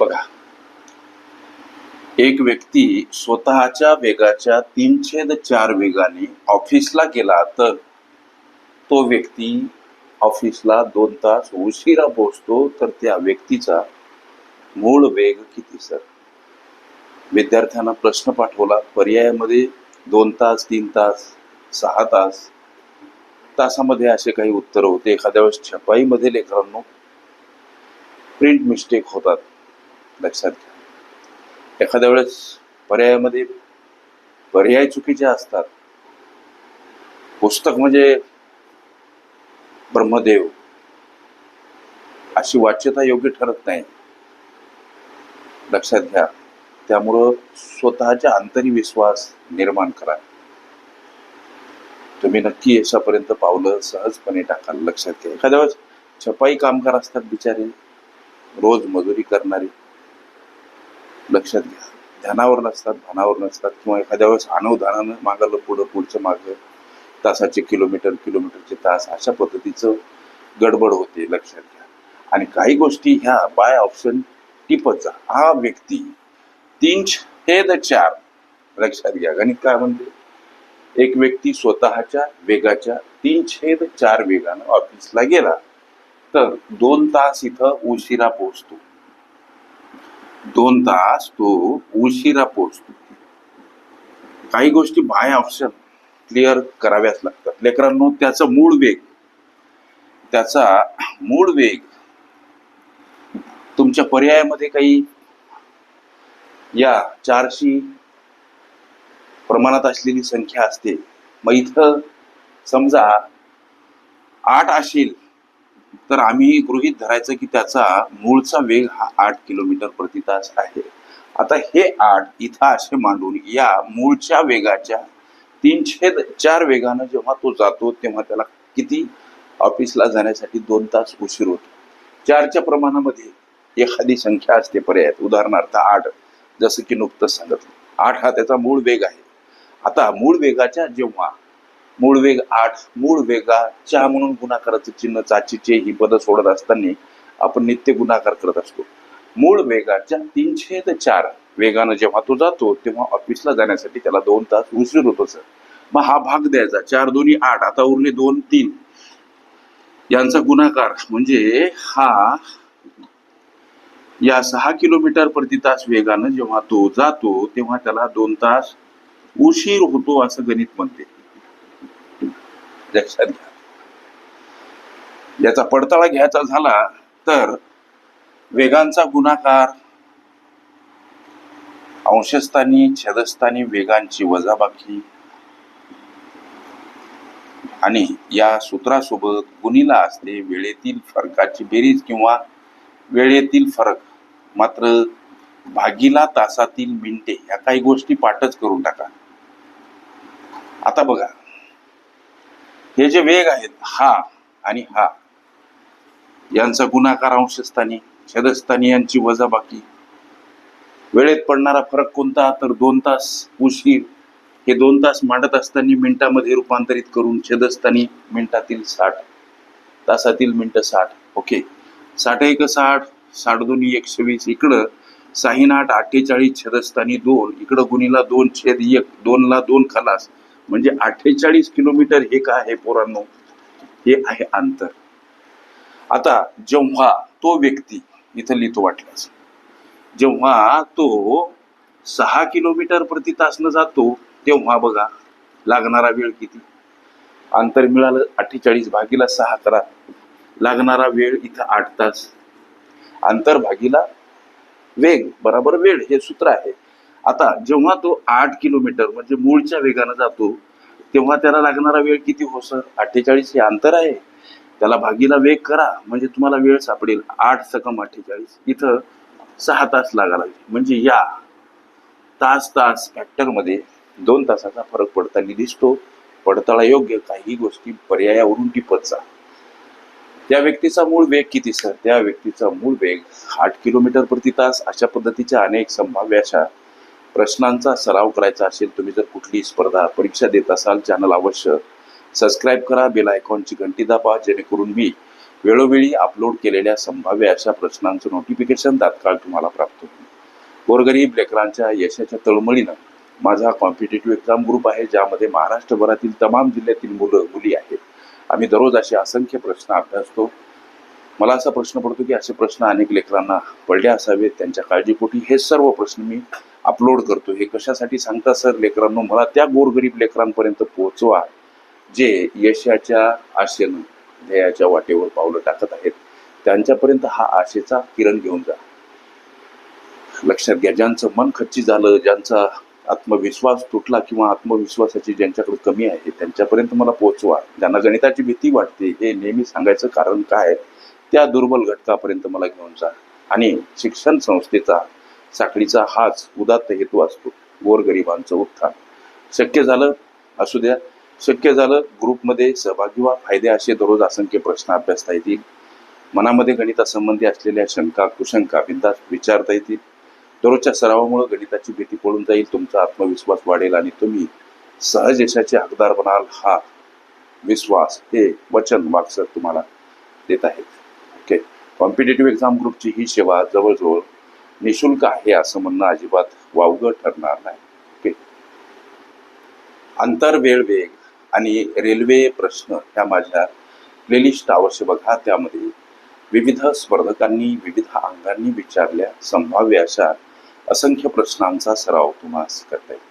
बघा. एक व्यक्ती स्वतःच्या वेगाच्या तीन छेद चार वेगाने ऑफिसला गेला तर तो व्यक्ती ऑफिसला दोन तास उशिरा पोहोचतो तर त्या व्यक्तीचा मूळ वेग किती सर? विद्यार्थ्यांना प्रश्न पाठवला पर्यायामध्ये दोन तास तीन तास सहा तास. तासामध्ये असे काही उत्तर होते. एखाद्या वेळेस छपाईमध्ये लेकरांनो प्रिंट मिस्टेक होतात. लक्षात घ्या. एखाद्या वेळेस पर्यायामध्ये पर्याय चुकीचे असतात. पुस्तक म्हणजे ब्रह्मदेव. अशी वाच्यता योग्य ठरत नाही. लक्षात घ्या. त्यामुळं स्वतःच्या अंतरी विश्वास निर्माण करा. तुम्ही नक्की यशापर्यंत पावलं सहजपणे टाकाल. लक्षात घ्या. एखाद्या वेळेस छपाई कामगार असतात बिचारे. रोज मजुरी करणारे. लक्षात घ्या. ध्यानावर नसतात भानावर नसतात. किंवा एखाद्या वेळेस अनवधानानं मागालं पुढं पुढचं मागं तासाचे किलोमीटर किलोमीटरचे तास अशा पद्धतीचं गडबड होते लक्षात घ्या. आणि काही गोष्टी ह्या बाय ऑप्शन टिपचा हा व्यक्ती तीन छेद चार लक्षात घ्या. गणित काय म्हणते? एक व्यक्ती स्वतःच्या वेगाच्या तीन छेद चार वेगानं ऑफिसला गेला तर दोन तास इथं उशिरा पोहोचतो. दोन तास तो उशिरा पोहोचतो. काही गोष्टी बाय ऑप्शन क्लिअर कराव्याच लागतात. लेकरांनो त्याचा मूळ वेग त्याचा मूळ वेग तुमच्या पर्यायामध्ये काही या चारशी प्रमाणात असलेली संख्या असते. मग इथं समजा आठ असेल तर आम्ही गृहीत धरायचं की त्याचा मूळचा वेग हा आठ किलोमीटर प्रति तास आहे. आता हे आठ इथं असे मांडून या मूळच्या वेगाच्या तीन छेद चार वेगानं जेव्हा तो जातो तेव्हा त्याला किती ऑफिसला जाण्यासाठी दोन तास उशीर होतो. चारच्या प्रमाणामध्ये एखादी संख्या असते पर्यायात. उदाहरणार्थ आठ जसं की नुकतंच सांगितलं. आठ हा त्याचा मूळ वेग आहे. आता मूळ वेगाच्या जेव्हा मूळ वेग आठ मूळ वेगाच्या म्हणून गुणाकाराचं चिन्ह चाचीचे ही पद सोडत असताना आपण नित्य गुणाकार करत असतो. मूळ वेगाच्या तीनशे ते चार वेगानं जेव्हा तो जातो तेव्हा ऑफिसला जाण्यासाठी त्याला दोन तास उशीर होतो सर. मग हा भाग द्यायचा. चार दोन्ही आठ. आता उरले दोन तीन. यांचा गुणाकार म्हणजे हा या सहा किलोमीटर प्रति तास वेगानं जेव्हा तो जातो तेव्हा त्याला दोन तास उशीर होतो असं गणित म्हणते. लक्षात घ्या याचा पडताळा घ्यायचा झाला तर वेगांचा गुणाकार अंशस्थानी छेदस्थानी वेगांची वजाबाकी आणि या सूत्रासोबत गुणीला असते वेळेतील फरकाची बेरीज किंवा वेळेतील फरक. मात्र भागीला तासातील मिनिटे या काही गोष्टी पाठच करून टाका. आता बघा. हे जे वेग आहेत हा आणि हा यांचा गुणाकार अंशस्थानी छेदस्थानी यांची वजाबाकी. वेळेत पडणारा फरक कोणता? तर दोन तास उशीर. हे दोन तास मांडत असताना मिनिटामध्ये रूपांतरित करून छेदस्थानी मिनिटातील साठ. तासातील मिनटं साठ. ओके. साठ एक साठ साठ दोन्ही एकशे वीस. इकडं साहीन आठ अठ्ठेचाळीस छेदस्थानी दोन. इकडं गुणीला दोन छेद एक दोनला दोन खलास. म्हणजे अठ्ठेचाळीस किलोमीटर हे काय आहे पोरांनो? हे आहे अंतर. आता जेव्हा तो व्यक्ती इथं लिहितो वाटल्यास जेव्हा तो सहा किलोमीटर प्रति तासनं जातो तेव्हा बघा लागणारा वेळ किती? अंतर मिळालं अठ्ठेचाळीस भागीला सहा करा. लागणारा वेळ इथं आठ तास. अंतर भागीला वेग बराबर वेळ हे सूत्र आहे. आता जेव्हा तो आठ किलोमीटर म्हणजे मूळच्या वेगानं जातो तेव्हा त्याला लागणारा वेळ किती हो सर? अठ्ठेचाळीस हे अंतर आहे. त्याला भागीला वेग करा म्हणजे तुम्हाला वेळ सापडेल. आठ सकम अठ्ठेचाळीस. इथं सहा तास लागायला म्हणजे या तास तास फॅक्टरमध्ये दोन तासाचा फरक पडताना दिसतो. पडताळा योग्य काही गोष्टी पर्यायावरून टिपतचा त्या व्यक्तीचा मूळ वेग किती सर? त्या व्यक्तीचा मूळ वेग आठ किलोमीटर प्रति तास. अशा पद्धतीच्या अनेक संभाव्य अशा प्रश्नांचा सराव करायचा असेल तुम्ही जर कुठली स्पर्धा परीक्षा देत असाल चॅनल अवश्य सबस्क्राईब करा बेल आयकॉनची घंटी दाबा जेणेकरून मी वेळोवेळी अपलोड केलेल्या संभाव्य अशा प्रश्नांचं नोटिफिकेशन तात्काळ तुम्हाला प्राप्त होईल. गोरगरीब लेकरांच्या यशाच्या तळमळीनं माझा कॉम्पिटेटिव्ह एक्झाम ग्रुप आहे ज्यामध्ये महाराष्ट्रभरातील तमाम जिल्ह्यातील मुलं मुली आहेत. आम्ही दररोज असे असंख्य प्रश्न अभ्यासतो. मला असा प्रश्न पडतो की असे प्रश्न अनेक लेकरांना पडले असावेत त्यांच्या काळजीपोटी हे सर्व प्रश्न मी अपलोड करतो हे कशासाठी सांगता सर? लेकरांनो मला त्या गोरगरीब लेकरांपर्यंत पोहोचवा. जे यशाच्या आशेनं ध्येयाच्या वाटेवर पावलं टाकत आहेत त्यांच्यापर्यंत हा आशेचा किरण घेऊन जा. लक्षात घ्या ज्यांचं मन खच्ची झालं ज्यांचा आत्मविश्वास तुटला किंवा आत्मविश्वासाची ज्यांच्याकडे कमी आहे त्यांच्यापर्यंत मला पोहोचवा. ज्यांना गणिताची भीती वाटते हे नेहमी सांगायचं कारण काय? त्या दुर्बल घटकापर्यंत मला घेऊन जा. आणि शिक्षण संस्थेचा साखळीचा हाच उदात्त हेतू असतो. गोरगरिबांचं उत्थान. शक्य झालं? असू द्या. शक्य झालं? ग्रुपमध्ये सहभागी व्हा. फायदे असे दररोज असंख्य प्रश्न अभ्यासता येतील. मनामध्ये गणितासंबंधी असलेल्या शंका कुशंका बिंदास विचारता येतील. दररोजच्या सरावामुळे गणिताची भीती पडून जाईल. तुमचा आत्मविश्वास वाढेल आणि तुम्ही सहज यशाचे हकदार बनाल. हा विश्वास हे वचन वाक्सर तुम्हाला देत आहेत. ओके. कॉम्पिटेटिव्ह एक्झाम ग्रुपची ही सेवा जवळजवळ निशुल्क आहे असं म्हणणं अजिबात वावगं ठरणार नाही. ओके अंतर वेळ वेग आणि रेल्वे प्रश्न ह्या माझ्या प्लेलिस्ट अवश्य बघा. त्यामध्ये विविध स्पर्धकांनी विविध अंगांनी विचारल्या संभाव्य अशा असंख्य प्रश्नांचा सराव तुम्हाला करता येईल.